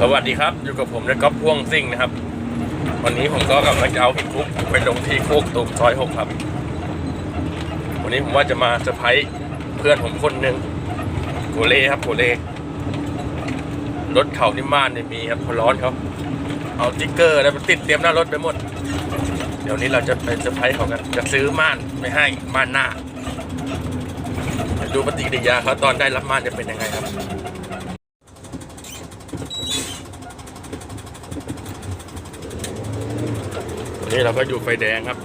สวัสดีครับ อยู่กับผมในก๊อฟพ่วงซิ่งนะครับ วันนี้ผมก็กำลังจะเอาหินคุกไปลงที่โคกตูมซอยหกครับ วันนี้ผมว่าจะมาเซอร์ไพรส์เพื่อนผมคนหนึ่งโกเล่ครับโกเล่รถเขานี่ม่านเนี่ยมีครับพอร้อนเขาเอาติ๊กเกอร์แล้วมาติดเตรียมหน้ารถไปหมด เดี๋ยวนี้เราจะไปเซอร์ไพรส์เขากันจะซื้อม่านไม่ให้ม่านหน้าดูปฏิกิริยาเขาตอนได้รับม่านจะเป็นยังไงครับ วันนี้เราก็อยู่ไฟแดงครับ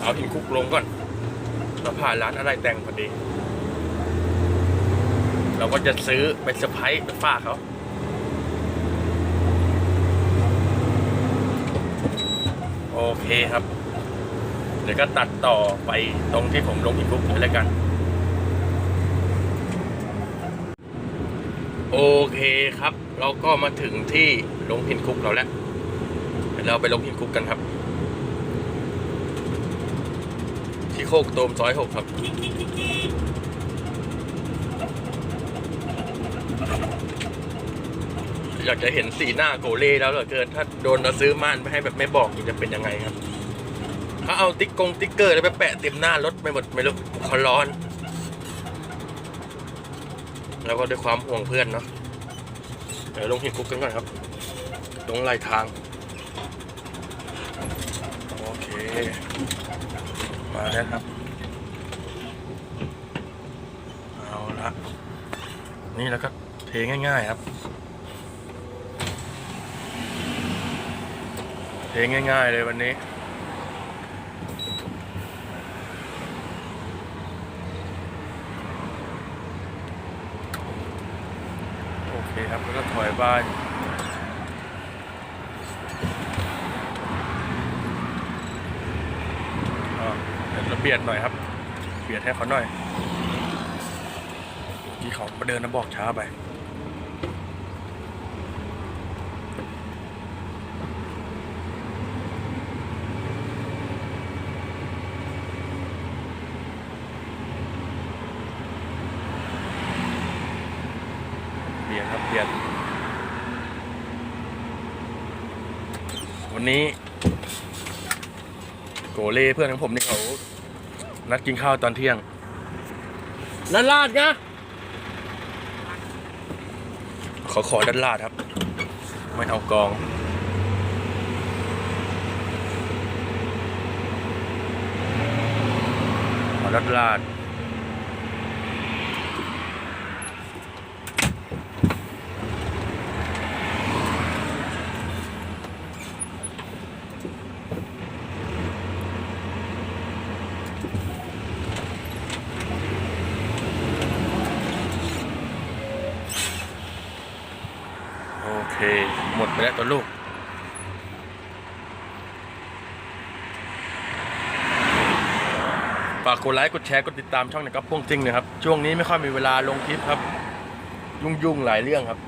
เอาหินคุกลงก่อน เราผ่านร้านอะไรแต่งพอดี เราก็จะซื้อไปเซอร์ไพรส์ไปฝากเขาโอเคครับ เดี๋ยวก็ตัดต่อไปตรงที่ผมลงหินคุกเลยแล้วกัน โอเคครับ เราก็มาถึงที่ลงหินคุกเราแล้ว ยวเราไปลงหินคุกกันครับ ที่โคกโตมซอยหกครับ อยากจะเห็นสีหน้าโกเล่แล้วเหลือเกิน ถ้าโดนเราซื้อม่านไปให้แบบไม่บอกจะเป็นยังไงครับเขาเอาติ๊กกงติ๊กเกอร์แล้วไปแปะเต็มหน้ารถไม่หมดไม่รู้เขาร้อน แล้วก็ด้วยความห่วงเพื่อนเนาะเดี๋ยวลงหินคุกกันก่อนครับ ตรงไหลทาง มาแล้วครับ เอาละนี่แล้วก็เทง่าย ๆ ครับ เทง่าย ๆ เลยวันนี้โอเคครับ แล้วก็ถอยบ้าน อ่าเดี๋ยวเราเบียดหน่อยครับ เบียดให้เขาหน่อยที่เขามาเดินนะบอกช้าไปเบียดครับเบียดวันนี้โกเล่เพื่อนของผมนี่เขา นัดกินข้าวตอนเที่ยงด้านลาดนะขอขอด้านลาดครับ ไม่เอากอง ขอด้านลาด โอ เค หมดไปแล้วตัวลูก ฝากกดไลค์ กดแชร์ กดติดตามช่องนะครับพ่วงจริงนะครับ ช่วงนี้ไม่ค่อยมีเวลาลงคลิปครับ ยุ่งๆ หลายเรื่องครับ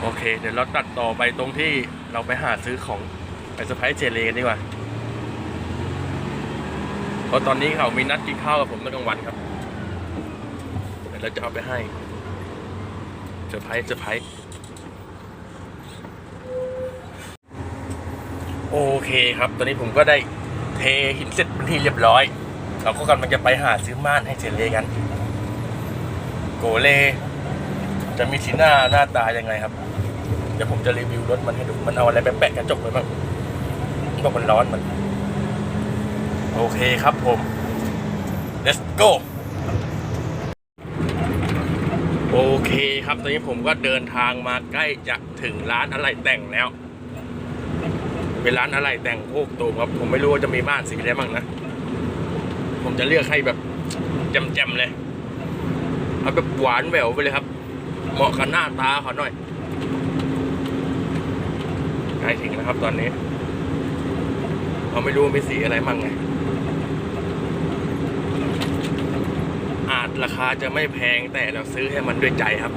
โอเค เดี๋ยวเราตัดต่อไปตรงที่เราไปหาซื้อของไปเซอร์ไพรส์เจเลกันดีกว่า เพราะตอนนี้เขามีนัดกินข้าวกับผมตอนกลางวันครับ เดี๋ยวเราจะเอาไปให้ อร์ไพรส์เซอร์ไพรส์โอเคครับ ตอนนี้ผมก็ได้เทหินเสร็จเป็นที่เรียบร้อย เราก็กำลังจะไปหาซื้อม่านให้เจเลกัน โกเล จะมีสีหน้าหน้าตายังไงครับ เดี๋ยวผมจะรีวิวรถมันให้ดู มันเอาอะไรไปแปะกระจกไว้บ้างบอกมันร้อนมัน โอเคครับผม let's go โอเคครับ ตอนนี้ผมก็เดินทางมาใกล้จะถึงร้านอะไรแต่งแล้ว เป็นร้านอะไรแต่งโคกตูมครับ ผมไม่รู้ว่าจะมีบ้านสีอะไรบ้างนะ ผมจะเลือกให้แบบแจ่มๆเลยเอาแบบหวานแหววไปเลยครับ เหมาะกับหน้าตาเขาหน่อยใกล้ถึงแล้วครับตอนนี้เราไม่รู้ว่ามีสีอะไรมั่งไง อาจ ราคาจะไม่แพงแต่เราซื้อให้มันด้วยใจครับ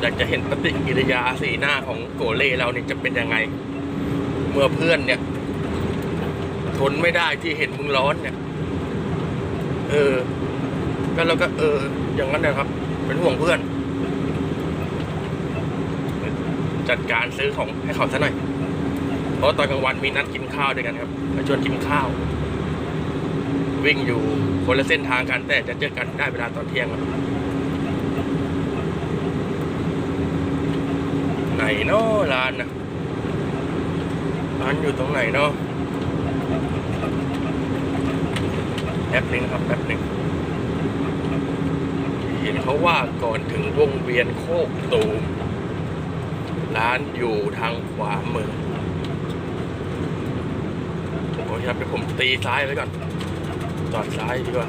อยากจะเห็นปฏิกิริยาสีหน้าของโกเล่เราเนี่ยจะเป็นยังไง เมื่อเพื่อนเนี่ย ทนไม่ได้ที่เห็นมึงร้อนเนี่ย เออ ก็เราก็เออ อย่างนั้นนะครับ เป็นห่วงเพื่อน จัดการซื้อของให้เขาซะหน่อย เพราะตอนกลางวันมีนัดกินข้าวด้วยกันครับมาชวนกินข้าว วิ่งอยู่คนละเส้นทางกันแต่จะเจอกันได้เวลาตอนเที่ยงครับไหนเนาะร้านนะร้านอยู่ตรงไหนเนาะแป๊บหนึงครับแป๊บหนึงเห็นเขาว่าก่อนถึงวงเวียนโคกตูมร้านอยู่ทางขวามือโอเคครับเดี๋ยวผมตีซ้ายไว้ก่อน จอดซ้ายดีกว่า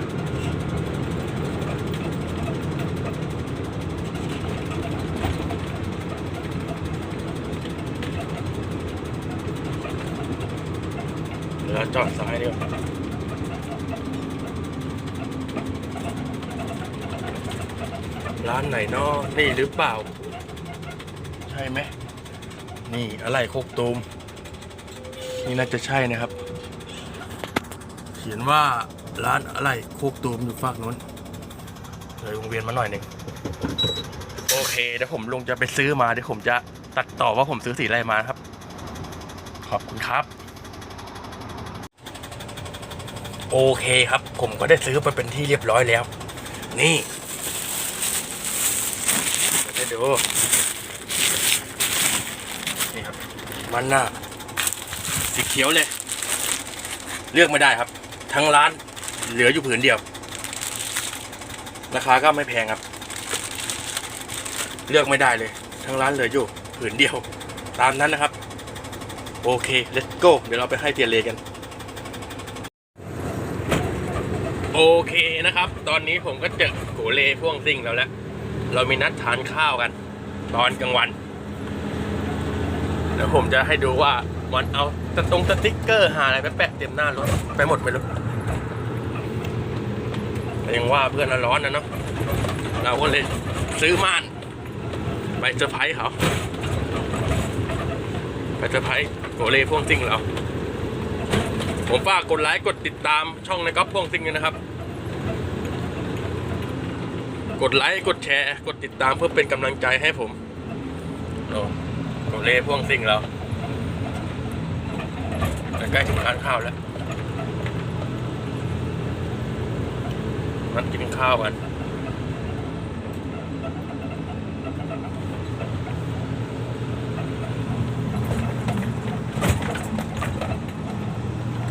แล้วจอดซ้ายดีกว่าร้านไหนเนาะนี่หรือเปล่า ใช่ไหม นี่อะไรโคกตูม นี่น่าจะใช่นะครับ เขียนว่า ร้านอะไรโคกตูมอยู่ฝั่งนู้นเลยวงเวียนมาหน่อยหนึ่งโอเคเดี๋ยวผมลงจะไปซื้อมาเดี๋ยวผมจะตัดต่อว่าผมซื้อสีอะไรมาครับ ขอบคุณครับ โอเคครับ ผมก็ได้ซื้อไปเป็นที่เรียบร้อยแล้ว นี่ได้ดูนี่ครับ มันน่ะสีเขียวเลย เลือกไม่ได้ครับ ทั้งร้าน เหลืออยู่ผืนเดียว ราคาก็ไม่แพงครับ เลือกไม่ได้เลย ทั้งร้านเหลืออยู่ผืนเดียว ตามนั้นนะครับ โอเค let's go เดี๋ยวเราไปให้เตียเลกันโอเคนะครับ ตอนนี้ผมก็เจอโกเลพ่วงซิ่งแล้วแหละเรามีนัดทานข้าวกัน ตอนกลางวันเดี๋ยวผมจะให้ดูว่ามันเอาตรงสติ๊กเกอร์หาอะไรไปแปะเต็มหน้ารถไปหมดไม่รู้ แต่ยังว่าเพื่อนร้อนนะเนาะเราก็เลยซื้อม่านไปเซอร์ไพรส์เขาไปเซอร์ไพรส์โกเลพ่วงซิ่งเราผมฝากกดไลค์กดติดตามช่องในก๊อฟพ่วงซิ่งด้วยนะครับ กดไลค์กดแชร์ กดติดตามเพื่อเป็นกำลังใจให้ผมโอ้โกเลพ่วงซิ่งเราใกล้ถึงทานข้าวแล้ว นัดกินข้าวกัน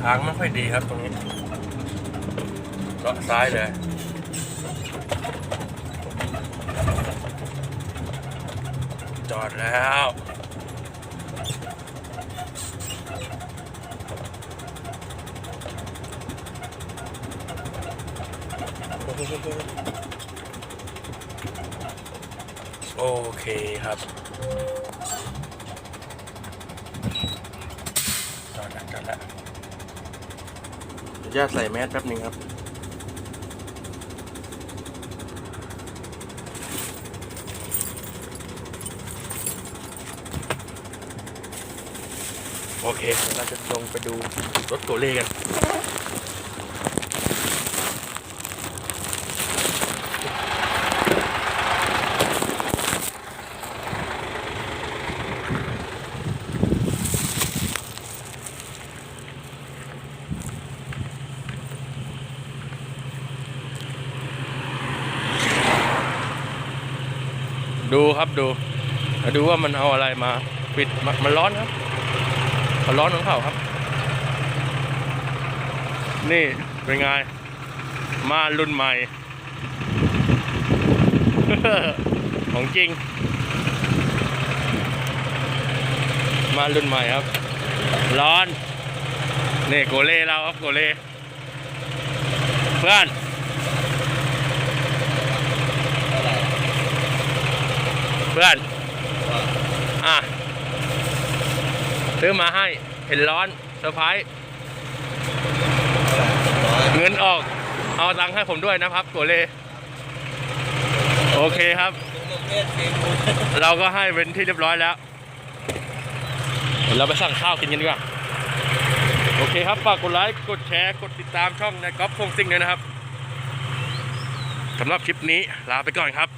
ทางไม่ค่อยดีครับตรงนี้เลาะซ้ายเลยจอดแล้ว โอเคครับจอดแล้วจอดแล้วขออนุญาตใส่แมสแป๊บหนึงครับ โอเคเดี๋ยวเราจะลงไปดูรถโกเล่กัน ดู ครับดูดูว่ามันเอาอะไรมาปิดมมันร้อนครับมันร้อนของเขาครับ นี่เป็นไง มารุ่นใหม่ ของจริง มารุ่นใหม่ครับ ร้อน นี่โกเล่เราครับโกเล่เพื่อน เพื่อน อะ ซื้อมาให้เห็นร้อนเซอร์ไพรส์เงินออก เอาตังค์ให้ผมด้วยนะครับตัวเลโอเคครับ เราก็ให้เป็นที่เรียบร้อยแล้วเดี๋ยวเราไปสั่งข้าวกินกันดีกว่าโอเคครับฝากกดไลค์กดแชร์กดติดตามช่องในก๊อฟพงซิงเลยนะครับสำหรับคลิปนี้ลาไปก่อนครับ